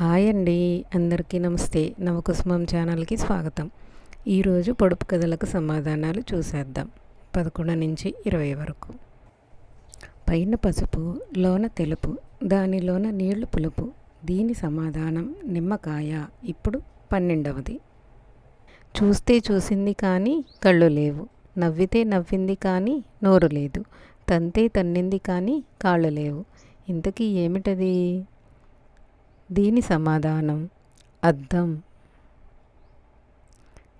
Hi అండి. అందరికీ నమస్తే. నవకుసుమం ఛానల్కి స్వాగతం. ఈరోజు పొడుపు కథలకు సమాధానాలు చూసేద్దాం. పదకొండు నుంచి ఇరవై వరకు. పైన పసుపు లోన తెలుపు దానిలోన నీళ్ళు పులుపు. దీని సమాధానం నిమ్మకాయ. ఇప్పుడు పన్నెండవది. చూస్తే చూసింది కానీ కళ్ళు లేవు. నవ్వితే నవ్వింది కానీ నోరు లేదు. తంతే తన్నింది కానీ కాళ్ళు లేవు. ఇంతకీ ఏమిటది? దీని సమాధానం అద్దం.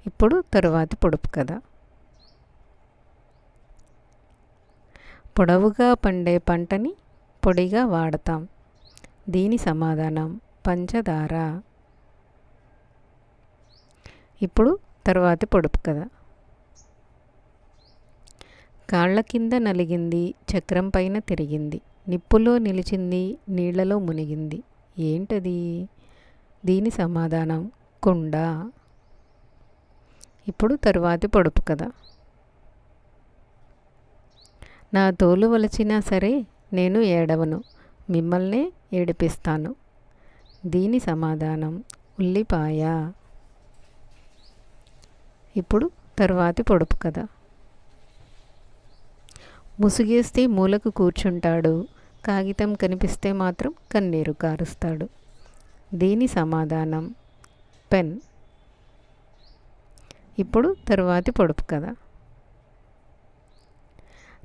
ఇప్పుడు తరువాతి పొడుపు కథ. పొడవుగా పండే పంటని పొడిగా వాడతాం. దీని సమాధానం పంచదార. ఇప్పుడు తరువాతి పొడుపు కథ. కాళ్ళ కింద నలిగింది చక్రం పైన తిరిగింది. నిప్పులో నిలిచింది నీళ్ళలో మునిగింది. ఏంటది? దీని సమాధానం కుండ. ఇప్పుడు తరువాతి పొడుపు కదా నా తోలు వలచినా సరే నేను ఏడవను మిమ్మల్నే ఏడిపిస్తాను. దీని సమాధానం ఉల్లిపాయ. ఇప్పుడు తరువాతి పొడుపు కదా ముసుగేస్తే మూలకు కూర్చుంటాడు. కాగితం కనిపిస్తే మాత్రం కన్నీరు కారుస్తాడు. దీని సమాధానం? పెన్. ఇప్పుడు తరువాతి పొడుపు కథ.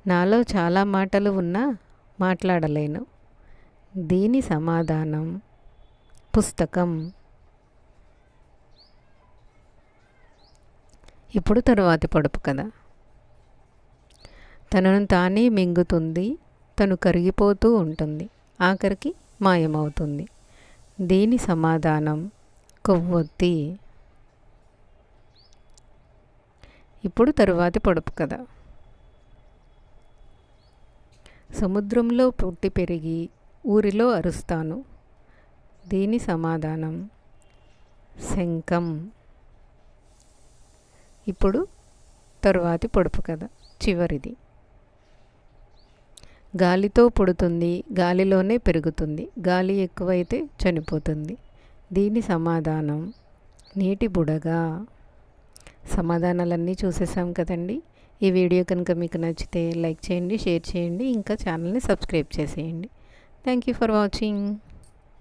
నాలో చాలా మాటలు ఉన్నా మాట్లాడలేను. దీని సమాధానం? పుస్తకం. ఇప్పుడు తరువాతి పొడుపు కథ. తనను తానే మింగుతుంది తను కరిగిపోతూ ఉంటుంది. ఆఖరికి మాయమవుతుంది. దీని సమాధానం కొవ్వొత్తి. ఇప్పుడు తరువాతి పొడుపు కథ. సముద్రంలో పుట్టి పెరిగి ఊరిలో అరుస్తాను. దీని సమాధానం శంఖం. ఇప్పుడు తరువాతి పొడుపు కథ చివరిది. గాలితో పుడుతుంది గాలిలోనే పెరుగుతుంది గాలి ఎక్కువైతే చనిపోతుంది. దీని సమాధానం నీటి బుడగా. సమాధానాలన్నీ చూసేసాం కదండి. ఈ వీడియో కనుక మీకు నచ్చితే లైక్ చేయండి షేర్ చేయండి ఇంకా ఛానల్ని సబ్స్క్రైబ్ చేసేయండి. Thank you for watching.